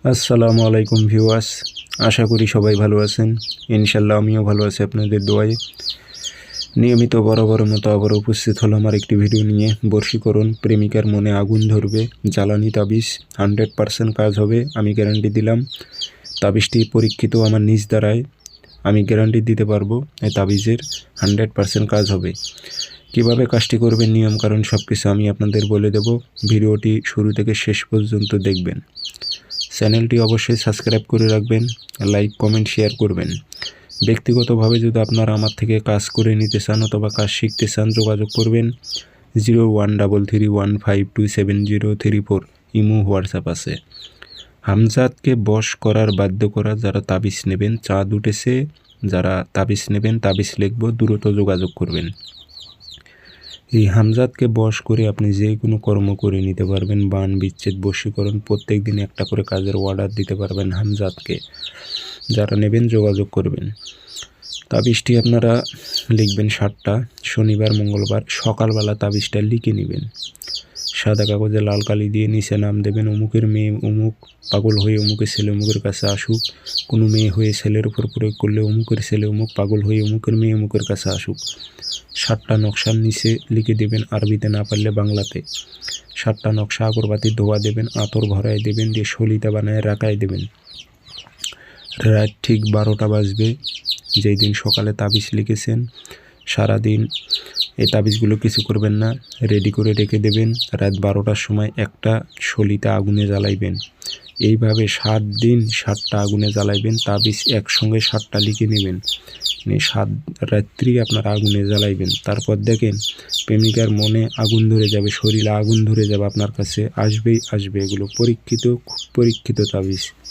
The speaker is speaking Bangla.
আসসালামু আলাইকুম ভিউয়ার্স, আশা করি সবাই ভালো আছেন। ইনশাল্লাহ আমিও ভালো আছি আপনাদের দোয়ায়। নিয়মিত বরাবর মতো আবার উপস্থিত হলো আমার একটি ভিডিও নিয়ে। বর্ষীকরণ, প্রেমিকার মনে আগুন ধরবে, জ্বালানি তাবিজ, হান্ড্রেড পারসেন্ট কাজ হবে, আমি গ্যারান্টি দিলাম। তাবিজটি পরীক্ষিত আমার নিজ দ্বারায়, আমি গ্যারান্টি দিতে পারব, এই তাবিজের হান্ড্রেড পারসেন্ট কাজ হবে। কীভাবে কাজটি করবেন, নিয়ম কারণ সব কিছু আমি আপনাদের বলে দেব। ভিডিওটি শুরু থেকে শেষ পর্যন্ত দেখবেন। চ্যানেলটি অবশ্যই সাবস্ক্রাইব করে রাখবেন, লাইক, কমেন্ট, শেয়ার করবেন। ব্যক্তিগতভাবে যদি আপনারা আমার থেকে কাজ করে নিতে চান অথবা কাজ শিখতে চান, যোগাযোগ করবেন zero one double three one five two seven zero three four. Imo WhatsApp আছে। হামজাদকে বশ করার বাধ্য করা যারা তাবিজ নেবেন, চাঁদ উঠেছে, যারা তাবিজ নেবেন, তাবিজ লিখব, দ্রুত যোগাযোগ করবেন। এই হামজাতকে বশ করে আপনি যে কোনো কর্ম করে নিতে পারবেন, বান, বিচ্ছেদ, বশীকরণ, প্রত্যেক দিন একটা করে কাজের অর্ডার দিতে পারবেন হামজাতকে যারা নেবেন যোগাযোগ করবেন। তাবিজটি আপনারা লিখবেন সাতটা, শনিবার, মঙ্গলবার, সকালবেলা তাবিজটা লিখে নেবেন। সাদা কাগজে লাল কালি দিয়ে নিচে নাম দেবেন, অমুকের মেয়ে, অমুক পাগল হয়ে অমুকের ছেলে অমুকের কাছে আসুক। কোনো মেয়ে হয়ে ছেলের উপর প্রয়োগ করলে অমুকের ছেলে অমুক পাগল হয়ে অমুকের মেয়ে অমুকের কাছে আসুক। সাতটা নকশার নিচে লিখে দেবেন, আরবিতে না পারলে বাংলাতে। সাতটা নকশা আগরবাতি ধোয়া দেবেন, আতর ভরায় দেবেন, দিয়ে সলিতা বানায় রাখায় দেবেন। রাত ঠিক বারোটা বাজবে, যেই দিন সকালে তাবিজ লিখেছেন। সারাদিন এই তাবিজগুলো কিছু করবেন না। রেডি করে রেখে দেবেন। রাত বারোটার সময় একটা সলিতা আগুনে জ্বালাইবেন। এইভাবে সাত দিন সাতটা আগুনে জ্বালাইবেন। তাবিজ একসঙ্গে সাতটা লিখে নেবেন। নিয়ে সাত রাত্রি আপনার আগুনে জ্বালাইবেন। তারপর দেখেন প্রেমিকার মনে আগুন ধরে যাবে, শরীরে আগুন ধরে যাবে আপনার কাছে। আসবেই আসবে। এগুলো পরীক্ষিত, খুব পরীক্ষিত তাবিজ।